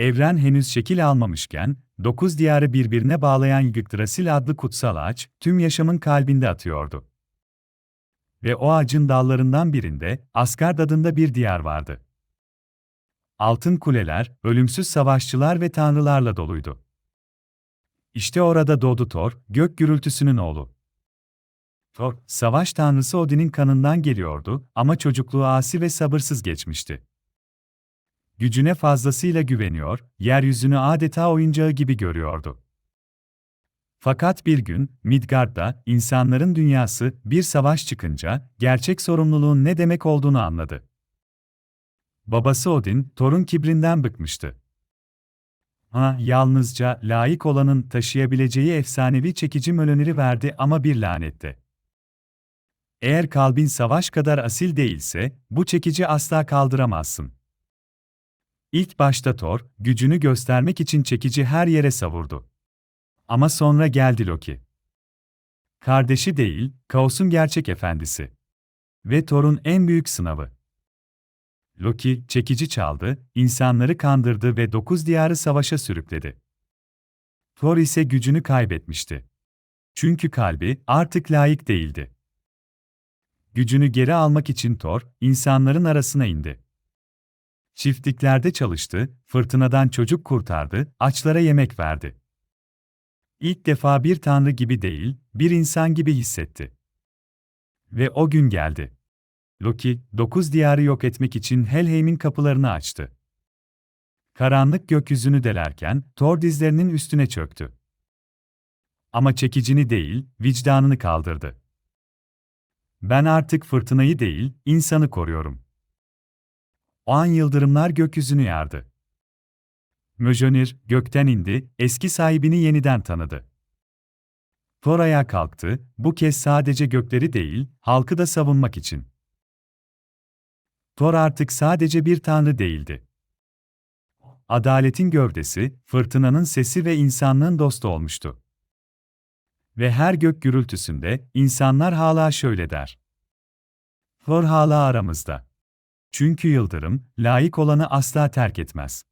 Evren henüz şekil almamışken, dokuz diyarı birbirine bağlayan Yggdrasil adlı kutsal ağaç, tüm yaşamın kalbinde atıyordu. Ve o ağacın dallarından birinde, Asgard adında bir diyar vardı. Altın kuleler, ölümsüz savaşçılar ve tanrılarla doluydu. İşte orada doğdu Thor, gök gürültüsünün oğlu. Thor, savaş tanrısı Odin'in kanından geliyordu ama çocukluğu asi ve sabırsız geçmişti. Gücüne fazlasıyla güveniyor, yeryüzünü adeta oyuncağı gibi görüyordu. Fakat bir gün, Midgard'da, insanların dünyası, bir savaş çıkınca, gerçek sorumluluğun ne demek olduğunu anladı. Babası Odin, Thor'un kibrinden bıkmıştı. Ha, yalnızca layık olanın taşıyabileceği efsanevi çekici Mjolnir'i verdi ama bir lanette. Eğer kalbin savaş kadar asil değilse, bu çekici asla kaldıramazsın. İlk başta Thor, gücünü göstermek için çekici her yere savurdu. Ama sonra geldi Loki. Kardeşi değil, kaosun gerçek efendisi. Ve Thor'un en büyük sınavı. Loki, çekici çaldı, insanları kandırdı ve dokuz diyarı savaşa sürükledi. Thor ise gücünü kaybetmişti. Çünkü kalbi artık layık değildi. Gücünü geri almak için Thor, insanların arasına indi. Çiftliklerde çalıştı, fırtınadan çocuk kurtardı, açlara yemek verdi. İlk defa bir tanrı gibi değil, bir insan gibi hissetti. Ve o gün geldi. Loki, dokuz diyarı yok etmek için Helheim'in kapılarını açtı. Karanlık gökyüzünü delerken, Thor dizlerinin üstüne çöktü. Ama çekicini değil, vicdanını kaldırdı. Ben artık fırtınayı değil, insanı koruyorum. O an yıldırımlar gökyüzünü yardı. Mjolnir, gökten indi, eski sahibini yeniden tanıdı. Thor ayağa kalktı, bu kez sadece gökleri değil, halkı da savunmak için. Thor artık sadece bir tanrı değildi. Adaletin gövdesi, fırtınanın sesi ve insanlığın dostu olmuştu. Ve her gök gürültüsünde, insanlar hala şöyle der. Thor hala aramızda. Çünkü yıldırım, layık olanı asla terk etmez.